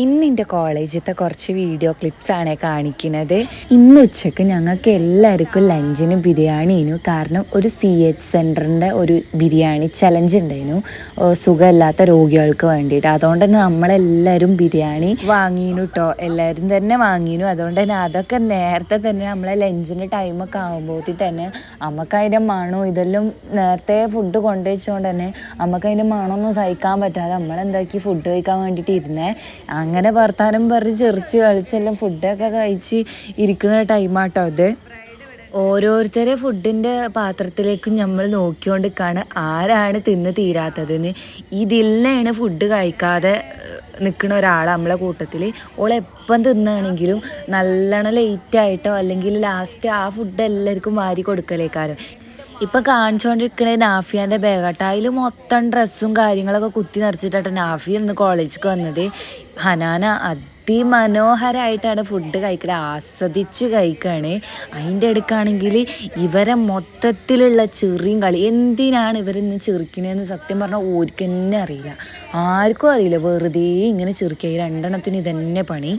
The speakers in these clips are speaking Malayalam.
ഇന്ന് എന്റെ കോളേജിലത്തെ കുറച്ച് വീഡിയോ ക്ലിപ്സാണ് കാണിക്കുന്നത്. ഇന്ന് ഉച്ചയ്ക്ക് ഞങ്ങൾക്ക് എല്ലാവർക്കും ലഞ്ചിന് ബിരിയാണിനു കാരണം ഒരു സി എച്ച് സെന്ററിന്റെ ഒരു ബിരിയാണി ചലഞ്ച് ഉണ്ടായിരുന്നു. സുഖമില്ലാത്ത രോഗികൾക്ക് വേണ്ടിയിട്ട്. അതുകൊണ്ട് തന്നെ നമ്മളെല്ലാവരും ബിരിയാണി വാങ്ങിനു കേട്ടോ എല്ലാവരും തന്നെ വാങ്ങിനു അതുകൊണ്ട് തന്നെ അതൊക്കെ നേരത്തെ തന്നെ നമ്മളെ ലഞ്ചിന്റെ ടൈമൊക്കെ ആകുമ്പോഴത്തേക്ക് തന്നെ നമുക്ക് മണോ ഇതെല്ലാം നേരത്തെ ഫുഡ് കൊണ്ടുവച്ചുകൊണ്ട് തന്നെ നമുക്ക് മണമൊന്നും സഹിക്കാൻ പറ്റാതെ നമ്മളെന്താക്കി ഫുഡ് കഴിക്കാൻ വേണ്ടിയിട്ട് ഇരുന്നേ. അങ്ങനെ വർത്താനം പറഞ്ഞ് ചെറിച്ച് കളിച്ചെല്ലാം ഫുഡൊക്കെ കഴിച്ച് ഇരിക്കുന്ന ടൈമാട്ടോ അത് ഓരോരുത്തരെ ഫുഡിന്റെ പാത്രത്തിലേക്കും നമ്മൾ നോക്കിക്കൊണ്ട് കാണുക ആരാണ് തിന്ന് തീരാത്തതെന്ന്. ഇതിലാണ് ഫുഡ് കഴിക്കാതെ നിൽക്കുന്ന ഒരാൾ നമ്മളെ കൂട്ടത്തിൽ ഓളെപ്പം തിന്നാണെങ്കിലും നല്ലോണം ലേറ്റായിട്ടോ അല്ലെങ്കിൽ ലാസ്റ്റ് ആ ഫുഡ് എല്ലാവർക്കും വാരി കൊടുക്കലേക്കാരം. ഇപ്പൊ കാണിച്ചുകൊണ്ടിരിക്കുന്നത് നാഫിയാന്റെ ബാഗാട്ടോ അതിൽ മൊത്തം ഡ്രസ്സും കാര്യങ്ങളൊക്കെ കുത്തി നിറച്ചിട്ടാണ് നാഫി ഇന്ന് കോളേജിലേക്ക് വന്നത്. ഹനാന അതിമനോഹരമായിട്ടാണ് ഫുഡ് കഴിക്കുന്നത് ആസ്വദിച്ച് കഴിക്കുകയാണ് അതിന്റെ അടുക്കാണെങ്കിൽ ഇവരെ മൊത്തത്തിലുള്ള ചെറിയും കളി. എന്തിനാണ് ഇവരിന്ന് ചെറുക്കണതെന്ന് സത്യം പറഞ്ഞാൽ ഓർക്ക് അറിയില്ല. ആർക്കും അറിയില്ല. വെറുതെ ഇങ്ങനെ ചെറുക്കുക ഈ രണ്ടെണ്ണത്തിന് ഇതന്നെ പണി.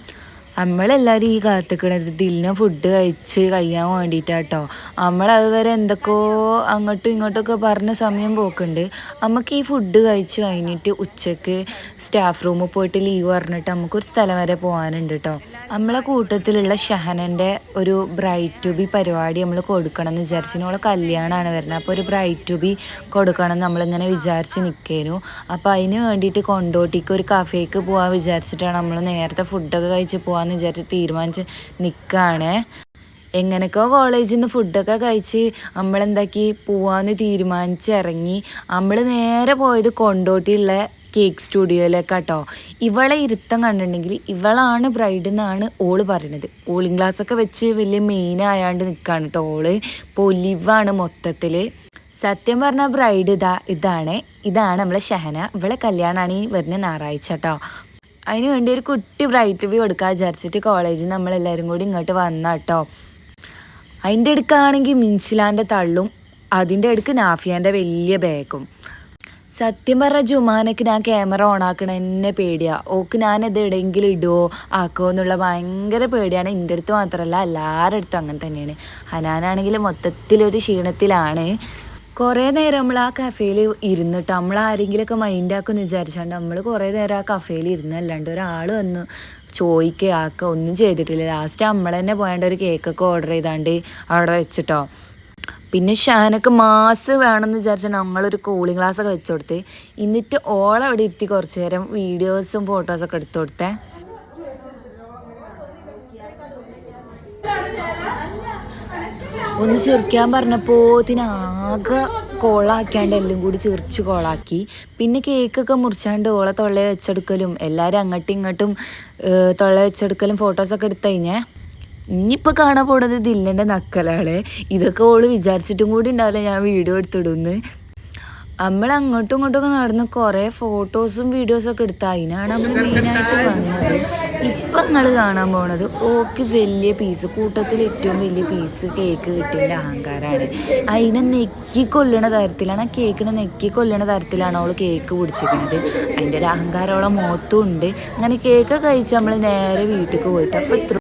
നമ്മളെല്ലാവരും ഈ കാത്തുക്കണത് ദിലിനെ ഫുഡ് കഴിച്ച് കഴിയാൻ വേണ്ടിയിട്ടാട്ടോ നമ്മളതുവരെ എന്തൊക്കെയോ അങ്ങോട്ടും ഇങ്ങോട്ടൊക്കെ പറഞ്ഞ സമയം പോക്കുണ്ട്. നമുക്ക് ഈ ഫുഡ് കഴിച്ച് കഴിഞ്ഞിട്ട് ഉച്ചയ്ക്ക് സ്റ്റാഫ് റൂമിൽ പോയിട്ട് ലീവ് പറഞ്ഞിട്ട് നമുക്കൊരു സ്ഥലം വരെ പോകാനുണ്ട് കേട്ടോ നമ്മളെ കൂട്ടത്തിലുള്ള ഷഹനന്റെ ഒരു ബ്രൈറ്റ് ടു ബി പരിപാടി നമ്മൾ കൊടുക്കണം എന്ന് വിചാരിച്ചു നമ്മളെ കല്യാണമാണ് വരുന്നത് അപ്പോൾ ഒരു ബ്രൈറ്റ് ടു ബി കൊടുക്കണം നമ്മളിങ്ങനെ വിചാരിച്ച് നിൽക്കേനു അപ്പോൾ അതിന് വേണ്ടിയിട്ട് കൊണ്ടോട്ടിക്ക് ഒരു കഫേക്ക് പോകാൻ വിചാരിച്ചിട്ടാണ് നമ്മൾ നേരത്തെ ഫുഡൊക്കെ കഴിച്ച് പോകാമെന്ന് വിചാരിച്ച് തീരുമാനിച്ച് നിൽക്കുകയാണ് എങ്ങനെയൊക്കെയോ കോളേജിൽ നിന്ന് ഫുഡൊക്കെ കഴിച്ച് നമ്മളെന്താക്കി പോവാന്ന് തീരുമാനിച്ച് ഇറങ്ങി നമ്മൾ നേരെ പോയത് കൊണ്ടോട്ടിയുള്ള കേക്ക് സ്റ്റുഡിയോയിലേക്കാട്ടോ ഇവളെ ഇരുത്തം കണ്ടിട്ടുണ്ടെങ്കിൽ ഇവളാണ് ബ്രൈഡ് എന്നാണ് ഓൾ പറയണത്. കൂളിംഗ് ഗ്ലാസ് ഒക്കെ വെച്ച് വലിയ മെയിൻ ആയാണ്ട് നിൽക്കുകയാണ് കേട്ടോ ഓൾ പൊലിവാണ് മൊത്തത്തിൽ സത്യം പറഞ്ഞ ബ്രൈഡ് ഇതാ ഇതാണ്. ഇതാണ് നമ്മളെ ഷഹന. ഇവളെ കല്യാണമാണ് ഈ വരുന്ന ഞായറാഴ്ച കേട്ടോ അതിന് വേണ്ടി ഒരു കുട്ടി ബ്രൈറ്റ് വ്യൂ എടുക്കാൻ വിചാരിച്ചിട്ട് കോളേജിൽ നമ്മളെല്ലാവരും കൂടി ഇങ്ങോട്ട് വന്ന കേട്ടോ അതിന്റെ അടുക്കാണെങ്കിൽ മിൻഷിലാന്റെ തള്ളും അതിന്റെ അടുക്ക് നാഫിയാന്റെ വലിയ ബാഗും സത്യം പറഞ്ഞ ജുമാനക്ക് ഞാൻ ക്യാമറ ഓൺ ആക്കണ എന്നെ പേടിയാ. ഓക്ക് ഞാൻ ഇത് എവിടെയെങ്കിലും ഇടുവോ ആക്കുമോ എന്നുള്ള ഭയങ്കര പേടിയാണ്. എന്റെ അടുത്ത് മാത്രമല്ല എല്ലാവരുടെ അടുത്തും അങ്ങനെ തന്നെയാണ്. ഹനാനാണെങ്കിൽ മൊത്തത്തിലൊരു ക്ഷീണത്തിലാണ്. കുറേ നേരം നമ്മൾ ആ കഫേയിൽ ഇരുന്നിട്ട് നമ്മൾ ആരെങ്കിലുമൊക്കെ മൈൻഡാക്കുമെന്ന് വിചാരിച്ചാണ്ട് നമ്മൾ കുറേ നേരം ആ കഫേയിൽ ഇരുന്നല്ലാണ്ട് ഒരാൾ വന്ന് ചോദിക്കുക ആക്കുക ഒന്നും ചെയ്തിട്ടില്ല. ലാസ്റ്റ് നമ്മൾ തന്നെ പോയാണ്ട് ഒരു കേക്കൊക്കെ ഓർഡർ ചെയ്താണ്ട് അവിടെ വെച്ചിട്ടോ. പിന്നെ ഷാനൊക്കെ മാസ് വേണമെന്ന് വിചാരിച്ചാൽ നമ്മളൊരു കൂളിംഗ് ഗ്ലാസ് ഒക്കെ വെച്ച് കൊടുത്ത് എന്നിട്ട് ഓളവിടെ ഇരുത്തി കുറച്ച് നേരം വീഡിയോസും ഫോട്ടോസൊക്കെ എടുത്തു കൊടുത്തേ. ഒന്ന് ചിരിക്കാൻ പറഞ്ഞപ്പോൾ ഇതിനാകെ കോളാക്കിയാണ്ട് എല്ലാം കൂടി ചെറിച്ച് കോളാക്കി. പിന്നെ കേക്കൊക്കെ മുറിച്ചാണ്ട് ഓളെ തൊള്ള വെച്ചെടുക്കലും എല്ലാവരും അങ്ങോട്ടും ഇങ്ങോട്ടും തൊള്ള വെച്ചെടുക്കലും ഫോട്ടോസൊക്കെ എടുത്തു കഴിഞ്ഞേ. ഇനിയിപ്പോൾ കാണാൻ പോണത് ദില്ലന്റെ നക്കലാണ് ഇതൊക്കെ ഓൾ വിചാരിച്ചിട്ടും കൂടി ഉണ്ടാവില്ല ഞാൻ വീഡിയോ എടുത്തിടുന്ന്. നമ്മൾ അങ്ങോട്ടും ഇങ്ങോട്ടും ഒക്കെ നടന്ന് കുറേ ഫോട്ടോസും വീഡിയോസും ഒക്കെ എടുത്ത അതിനാണ് നമ്മൾ മെയിനായിട്ട് വന്നത്. ഇപ്പം നിങ്ങൾ കാണാൻ പോണത് ഓക്ക് വലിയ പീസ് കൂട്ടത്തിൽ ഏറ്റവും വലിയ പീസ് കേക്ക് കിട്ടിയതിന്റെ അഹങ്കാരമാണ് അതിനെ നെക്കി കൊല്ലണ തരത്തിലാണ് ആ കേക്കിനെ നെക്കി കൊല്ലണ തരത്തിലാണ് അവൾ കേക്ക് പിടിച്ചിരിക്കുന്നത് അതിന്റെ ഒരു അഹങ്കാരം അവളെ മുഖത്തും ഉണ്ട്. അങ്ങനെ കേക്ക് കഴിച്ച് നമ്മൾ നേരെ വീട്ടിൽ പോയിട്ട് അപ്പോൾ ഇത്ര